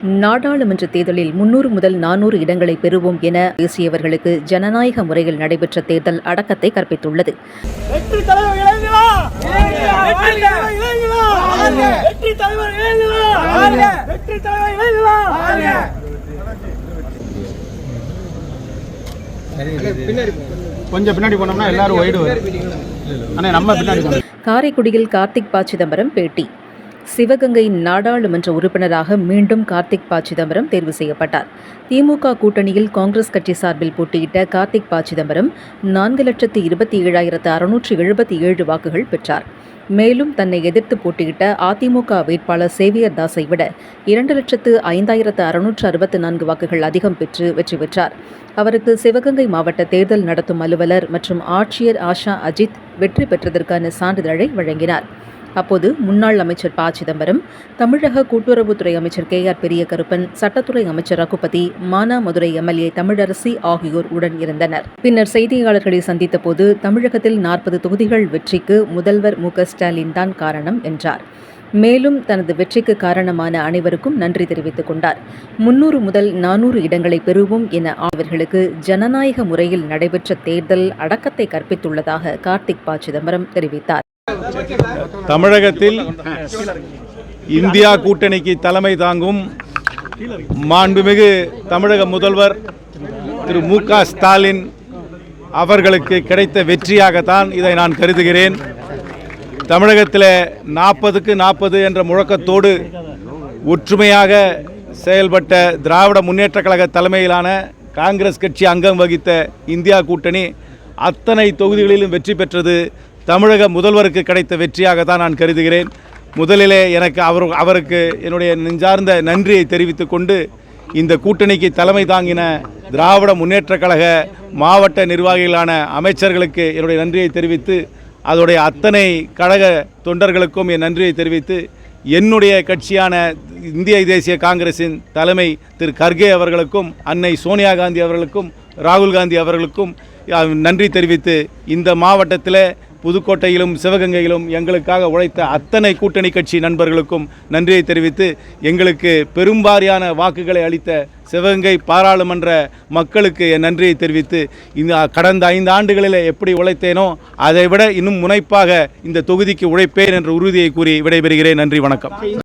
நாடாளுமன்ற தேர்தலில் முன்னூறு முதல் நானூறு இடங்களை பெறுவோம் என பேசியவர்களுக்கு ஜனநாயக முறையில் நடைபெற்ற தேர்தல் அடக்கத்தை கற்பித்துள்ளது. வெற்றி தலைவர் இளைஞரா? வெற்றி தலைவர் இளைஞரா? வெற்றி தலைவர் இளைஞரா? வெற்றி தலைவர் இளைஞரா? கொஞ்சம் பின்னாடி போனோம்னா எல்லாரும் ஒயிடு வரும். ஆனால் நம்ம பின்னாடி போனோம். காரைக்குடியில் கார்த்திக் ப சிதம்பரம் பேட்டி. சிவகங்கை நாடாளுமன்ற உறுப்பினராக மீண்டும் கார்த்திக் ப. சிதம்பரம் தேர்வு செய்யப்பட்டார். திமுக கூட்டணியில் காங்கிரஸ் கட்சி சார்பில் போட்டியிட்ட கார்த்திக் ப. சிதம்பரம் நான்கு லட்சத்து இருபத்தி ஏழாயிரத்து அறுநூற்று எழுபத்தி ஏழு வாக்குகள் பெற்றார். மேலும் தன்னை எதிர்த்து போட்டியிட்ட அதிமுக வேட்பாளர் சேவியர் தாஸை விட இரண்டு லட்சத்து ஐந்தாயிரத்து அறுநூற்று அறுபத்து நான்கு வாக்குகள் அதிகம் பெற்று வெற்றி பெற்றார். அவருக்கு சிவகங்கை மாவட்ட தேர்தல் நடத்தும் அலுவலர் மற்றும் ஆட்சியர் ஆஷா அஜித் வெற்றி பெற்றதற்கான சான்றிதழை வழங்கினார். அப்போது முன்னாள் அமைச்சர் ப. சிதம்பரம் தமிழக கூட்டுறவுத்துறை அமைச்சர் கே. ஆர். பெரியகருப்பன் சட்டத்துறை அமைச்சர் ரகுபதி மானாமதுரை எம்எல்ஏ தமிழரசி ஆகியோர் உடன் இருந்தனர். பின்னர் செய்தியாளர்களை சந்தித்த போது தமிழகத்தில் நாற்பது தொகுதிகள் வெற்றிக்கு முதல்வர் மு. ஸ்டாலின் தான் காரணம் என்றார். மேலும் தனது வெற்றிக்கு காரணமான அனைவருக்கும் நன்றி தெரிவித்துக் கொண்டார். முன்னூறு முதல் நானூறு இடங்களை பெறுவோம் என அவர்களுக்கு ஜனநாயக முறையில் நடைபெற்ற தேர்தல் அடக்கத்தை கற்பித்துள்ளதாக கார்த்திக் ப. சிதம்பரம் தெரிவித்தார். தமிழகத்தில் இந்தியா கூட்டணிக்கு தலைமை தாங்கும் மாண்புமிகு தமிழக முதல்வர் திரு மு க ஸ்டாலின் அவர்களுக்கு கிடைத்த வெற்றியாகத்தான் இதை நான் கருதுகிறேன். தமிழகத்தில் நாற்பதுக்கு நாற்பது என்ற முழக்கத்தோடு ஒற்றுமையாக செயல்பட்ட திராவிட முன்னேற்றக் கழக தலைமையிலான காங்கிரஸ் கட்சி அங்கம் வகித்த இந்தியா கூட்டணி அத்தனை தொகுதிகளிலும் வெற்றி பெற்றது. தமிழக முதல்வருக்கு கிடைத்த வெற்றியாக தான் நான் கருதுகிறேன். முதலிலே எனக்கு அவர் அவருக்கு என்னுடைய நெஞ்சார்ந்த நன்றியை தெரிவித்துக் கொண்டு இந்த கூட்டணிக்கு தலைமை தாங்கின திராவிட முன்னேற்றக் கழக மாவட்ட நிர்வாகிகளான அமைச்சர்களுக்கு என்னுடைய நன்றியை தெரிவித்து அதோடைய அத்தனை கழக தொண்டர்களுக்கும் என் நன்றியை தெரிவித்து என்னுடைய கட்சியான இந்திய தேசிய காங்கிரசின் தலைமை திரு கர்கே அவர்களுக்கும் அன்னை சோனியா காந்தி அவர்களுக்கும் ராகுல் காந்தி அவர்களுக்கும் நன்றி தெரிவித்து இந்த மாவட்டத்தில் புதுக்கோட்டையிலும் சிவகங்கையிலும் எங்களுக்காக உழைத்த அத்தனை கூட்டணி கட்சி நண்பர்களுக்கும் நன்றியை தெரிவித்து எங்களுக்கு பெரும்பாரியான வாக்குகளை அளித்த சிவகங்கை பாராளுமன்ற மக்களுக்கு என் நன்றியை தெரிவித்து இந்த கடந்த ஐந்து ஆண்டுகளில் எப்படி உழைத்தேனோ அதைவிட இன்னும் முனைப்பாக இந்த தொகுதிக்கு உழைப்பேன் என்ற உறுதியை கூறி விடைபெறுகிறேன். நன்றி வணக்கம்.